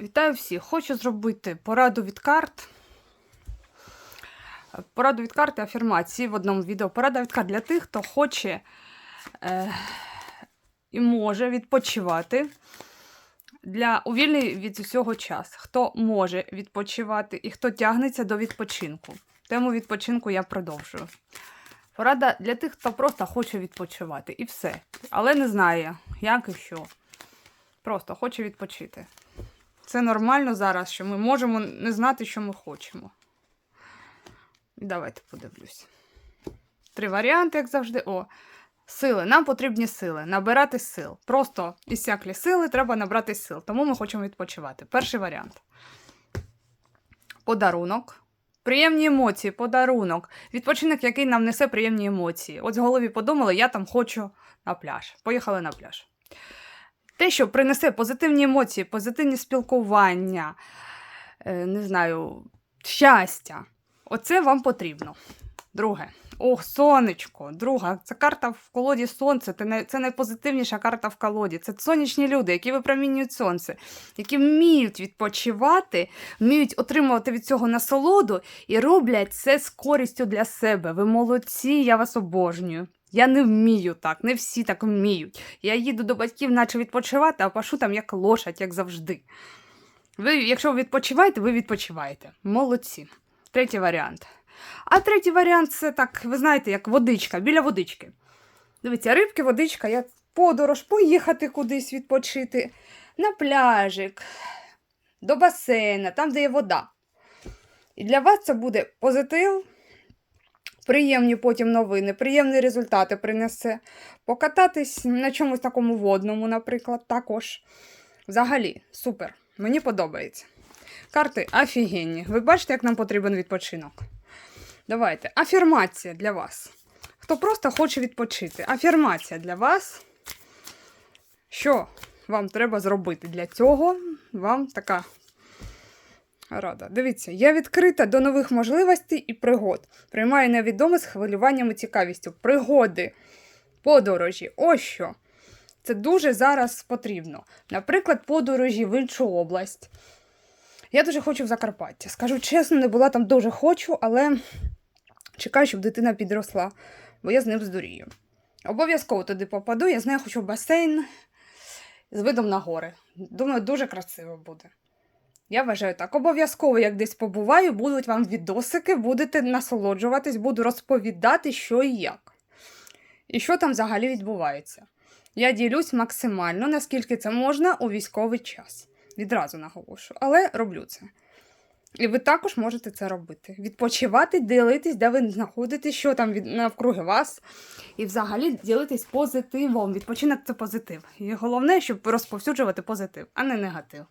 Вітаю всіх! Хочу зробити пораду від карт. Пораду від карти афірмації в одному відео. Порада від карт для тих, хто хоче е, і може відпочивати для у вільний від усього час. Хто може відпочивати і хто тягнеться до відпочинку. Тему відпочинку я продовжую. Порада для тих, хто просто хоче відпочивати. І все. Але не знає, як і що. Просто хоче відпочити. Це нормально зараз, що ми можемо не знати, що ми хочемо. Давайте подивлюсь. Три варіанти, як завжди. О, сили. Нам потрібні сили. Набирати сил. Просто ісяклі сили, треба набрати сил. Тому ми хочемо відпочивати. Перший варіант. Подарунок. Приємні емоції, подарунок. Відпочинок, який нам несе приємні емоції. От з голові подумали, я там хочу на пляж. Поїхали на пляж. Те, що принесе позитивні емоції, позитивні спілкування, е, не знаю, щастя. Оце вам потрібно. Друге. Ох, сонечко. Друга, це карта в колоді сонце. Це, най... це найпозитивніша карта в колоді. Це сонячні люди, які випромінюють сонце, які вміють відпочивати, вміють отримувати від цього насолоду і роблять це з користю для себе. Ви молодці, я вас обожнюю. Я не вмію так, не всі так вміють. Я їду до батьків, наче відпочивати, а пашу там як лошадь, як завжди. Ви, якщо ви відпочиваєте, ви відпочиваєте. Молодці. Третій варіант. А третій варіант це так, ви знаєте, як водичка, біля водички. Дивіться, рибки, водичка, як подорож, поїхати кудись відпочити, на пляжик, до басейна, там, де є вода. І для вас це буде позитив, приємні потім новини, приємні результати принесе. Покататись на чомусь такому водному, наприклад, також. Взагалі, супер. Мені подобається. Карти офігенні. Ви бачите, як нам потрібен відпочинок? Давайте. Афірмація для вас. Хто просто хоче відпочити. Афірмація для вас. Що вам треба зробити для цього? Вам така рада. Дивіться, я відкрита до нових можливостей і пригод. Приймаю невідоме з хвилюванням і цікавістю. Пригоди, подорожі. Ось що. Це дуже зараз потрібно. Наприклад, подорожі в іншу область. Я дуже хочу в Закарпаття. Скажу чесно, не була там дуже хочу, але чекаю, щоб дитина підросла, бо я з ним здурію. Обов'язково туди попаду, я знаю, хочу басейн з видом на гори. Думаю, дуже красиво буде. Я вважаю так. Обов'язково, як десь побуваю, будуть вам відосики, будете насолоджуватись, буду розповідати, що і як. І що там взагалі відбувається. Я ділюсь максимально, наскільки це можна у військовий час. Відразу наголошую, але роблю це. І ви також можете це робити. Відпочивати, ділитись, де ви знаходитесь, що там від, навкруги вас. І взагалі ділитись позитивом. Відпочинок це позитив. І головне, щоб розповсюджувати позитив, а не негатив.